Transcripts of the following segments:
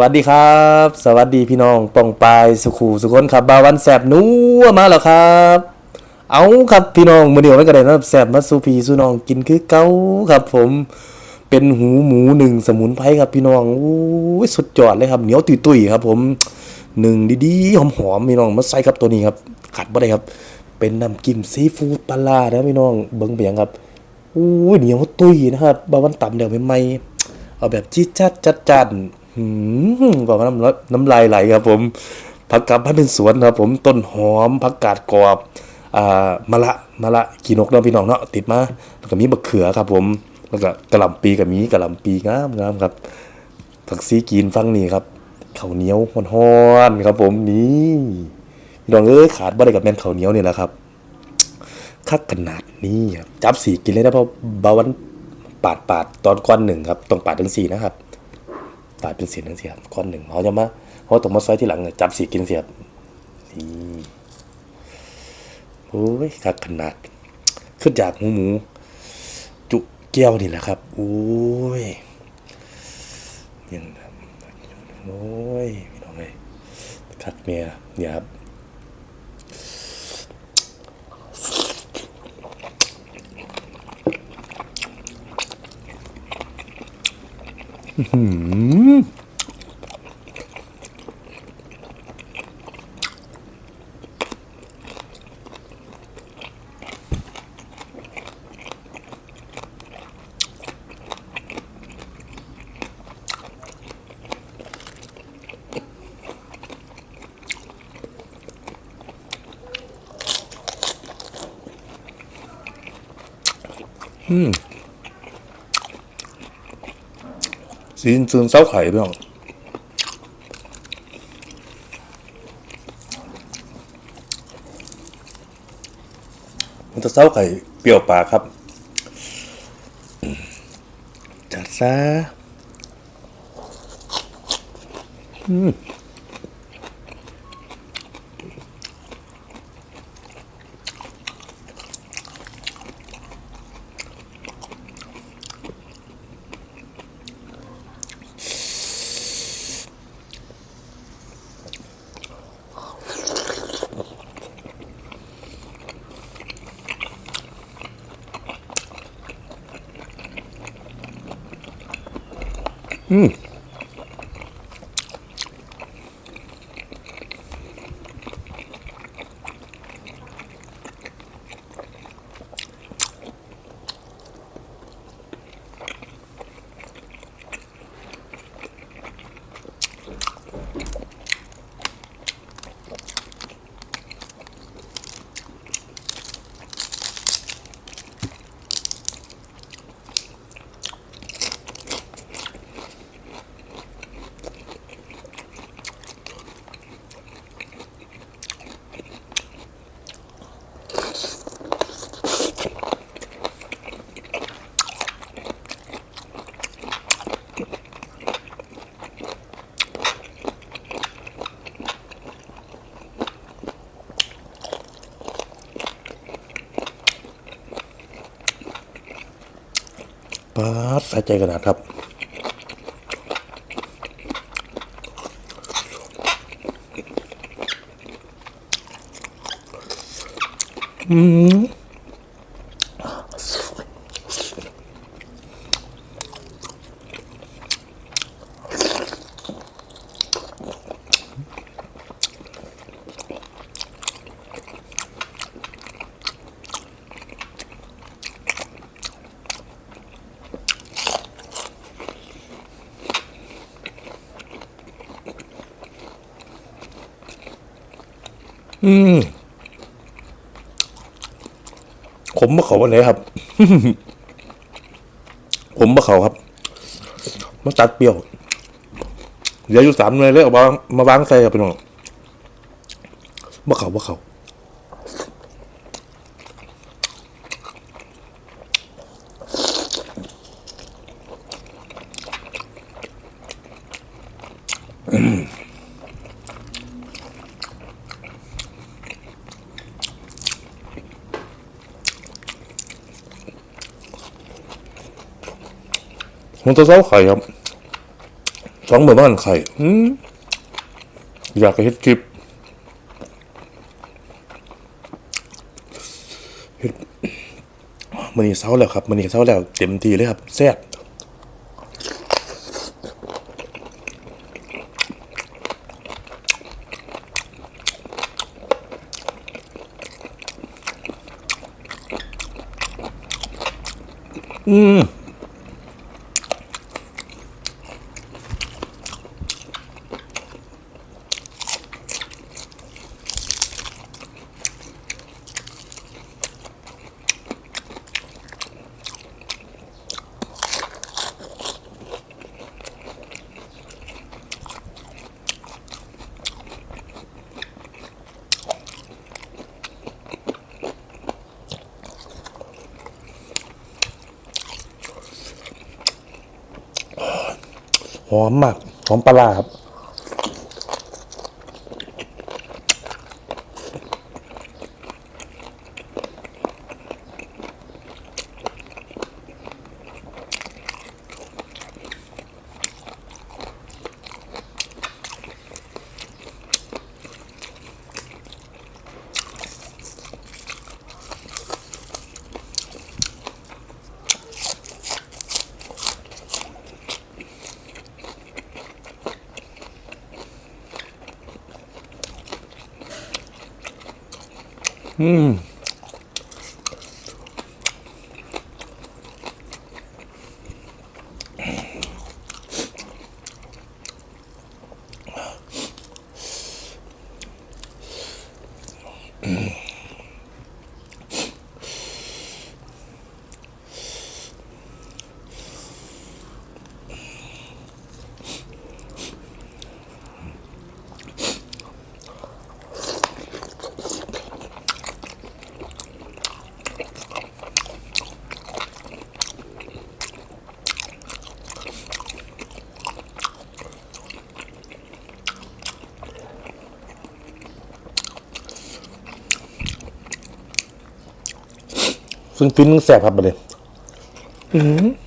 วัสดีครับ สวัสดีพี่น้องปองปายสุขูสุคนครับบาวันแสบนัวมาแล้วครับ เอาครับพี่น้องมื้อนี้ผมก็ได้นนะแสบมาสู่พี่สู่น้องกินคือเก่าครับ ผมเป็นหูหมูหนึ่งสมุนไพรครับพี่น้องโอ้ยสุดยอดเลยครับเหนียวตุยๆครับ ผมหนึ่งดีๆหอมๆพี่น้องมาใส่ครับตัวนี้ครับขาดบ่ได้ครับ เป็นน้ำจิ้มซีฟู้ดปลาร้านะพี่น้องเบิ่งเปียงครับอู้ยเหนียวตุยนะครับบาวันต่ำเดี๋ยวใหม่ๆเอาแบบจี๊ดจัดจัดจ้าน หืมบอกว่าน้ำน้ำลายไหลครับ ผมผักกาดพันเป็นสวนครับ ผมต้นหอมผักกาดกรอบอ่ามะละมะละกีนกเนาะพี่น้องเนาะติดมาแล้วก็มีมะเขือครับ ผมแล้วก็กระหล่ำปีกับมีกระหล่ำปีงามงามครับผักซีกีนฟังนี่ครับข้าวเหนียวฮ้อนๆครับ ผมนี่พี่น้องเอ้ยขาดบ่ได้กับแม่นข้าวเหนียวนี่แหละครับคักขนาดนี้ครับจับสีกินเลยนะเพราะบาวันปาดปาดตอนก้อนหนึ่งครับต้องปาดถึงสี่นะครับ ลายเป็นสีทั้งสี่ครับก้อนหนึ่งเขาจะมาเขาต้องมาซอยที่หลังเนี่ยจับสีกินเสียบนี่โอ้ยคักขนาด ขึ้นจากหมูหมู จุเกี้ยวนี่แหละครับโอ้ยยังโอ้ยพี่น้องเลยคักเมียเนี่ยครับ อื้อหือ สีนซึนเส้าไข่พี่น้องมันจะเส้าไข่เปรี้ยวปากครับ จัดซะ 嗯。 ปาดสะใจขนาดครับอืม อืมผมมาเขาวันไหนครับ ผมมาเขาครับมาตัดเปรี้ยวเหลืออยู่สามเลยเลยเอกมามาวางใส่กับพี่น้องมาเขามาเขา ผมจะเซ้าไข่ครับสองหมือบ้านไข่อยากไปเฮ็ดคลิปเฮ็ดมันนี่เช้าแล้วครับมันนี่เช้าแล้วเต็มทีเลยครับแซ่บห อมมากหอมปลาร้าครับ 嗯。 ซึ่งฟินมึงแสบครับไปเลยป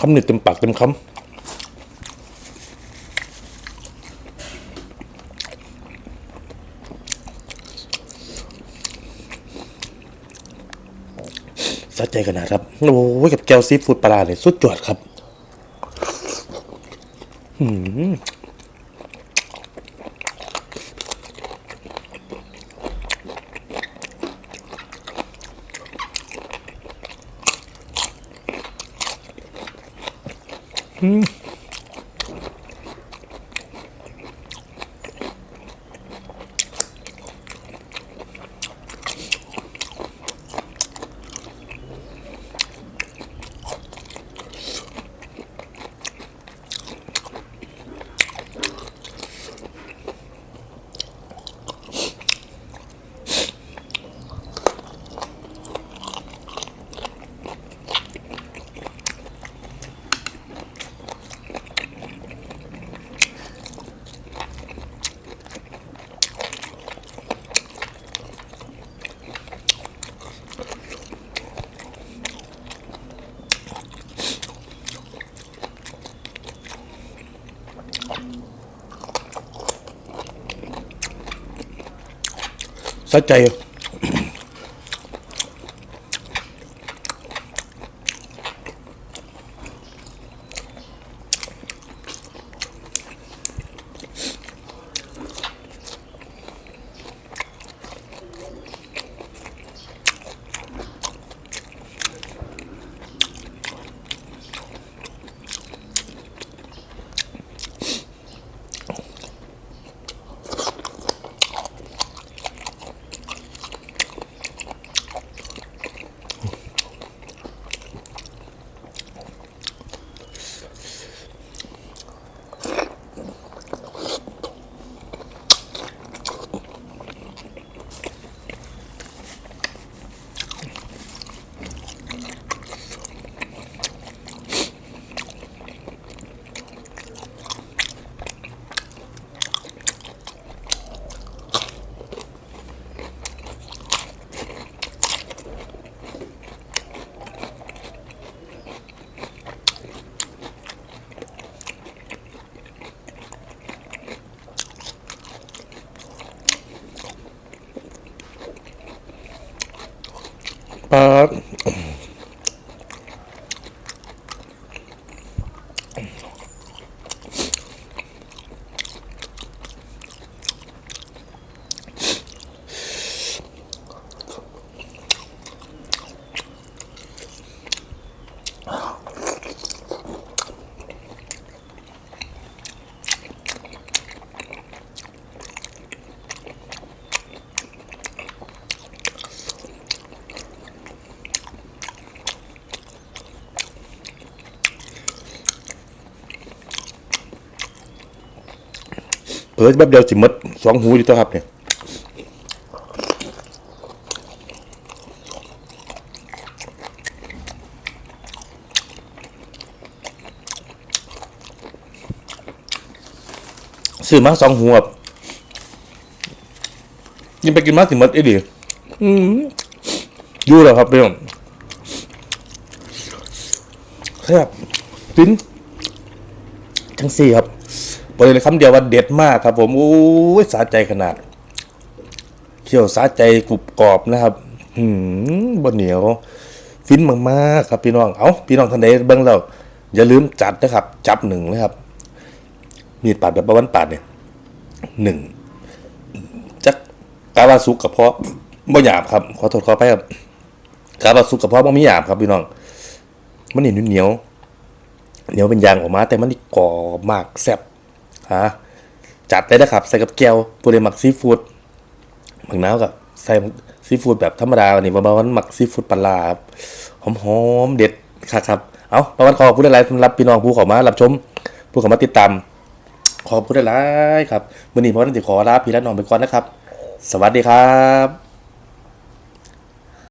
คำหนึ่งเต็มปากเต็มคำสะใจขนนะครับ โอ้ยกับแก้วซีฟู้ดปลาเลยสุดจวดครับ Mm. สะใจ Uh. เผลอแป๊บเดียวสิมดสองหูอยู่ตัวครับเนี่ยซื้อมาสองหูครับกินไปกินมาสิมดไอ้ดิอืมอยู่แล้วครับพี่น้องแซ่บปิ้นจังสี่ครับ บอกเลยคำเดียวว่าเด็ดมากครับ ผมโอ้ยสาใจขนาดเคี่ยวสาใจกรุบกรอบนะครับหืมบนเหนียวฟินมากๆครับพี่น้องเอาพี่น้องท่านใดเบิ่งแล้วอย่าลืมจัดนะครับ จับหนึ่งนะครับ มีดปาดแบบประวันปาดเนี่ยหนึ่งจักกาวาสุกกับเพาะบ่หยาบครับ ขอโทษขอไปครับกาวาสุกกับเพาะบ่มีหยาบครับพี่น้อง มันนี่เหนียวเหนียวเป็นยางออกมา แต่มันนี่กรอบมากแซ่บ ฮะจัดได้นะครับ ใส่กับแก้วปูเรหมักซีฟู้ดหมักน้ำกับใส่ซีฟู้ดแบบธรรมดาวันนี้ประมาณวันหมักซีฟู้ดปลาครับหอมเด็ดครับครับ เอาประมาณขอบคุณหลายๆสำหรับพี่น้องผู้เขอมารับชม ผู้เขอมาติดตาม ขอบคุณหลายๆครับวันนี้พอนันติขอลาพี่และน้องไปก่อนนะครับ สวัสดีครับ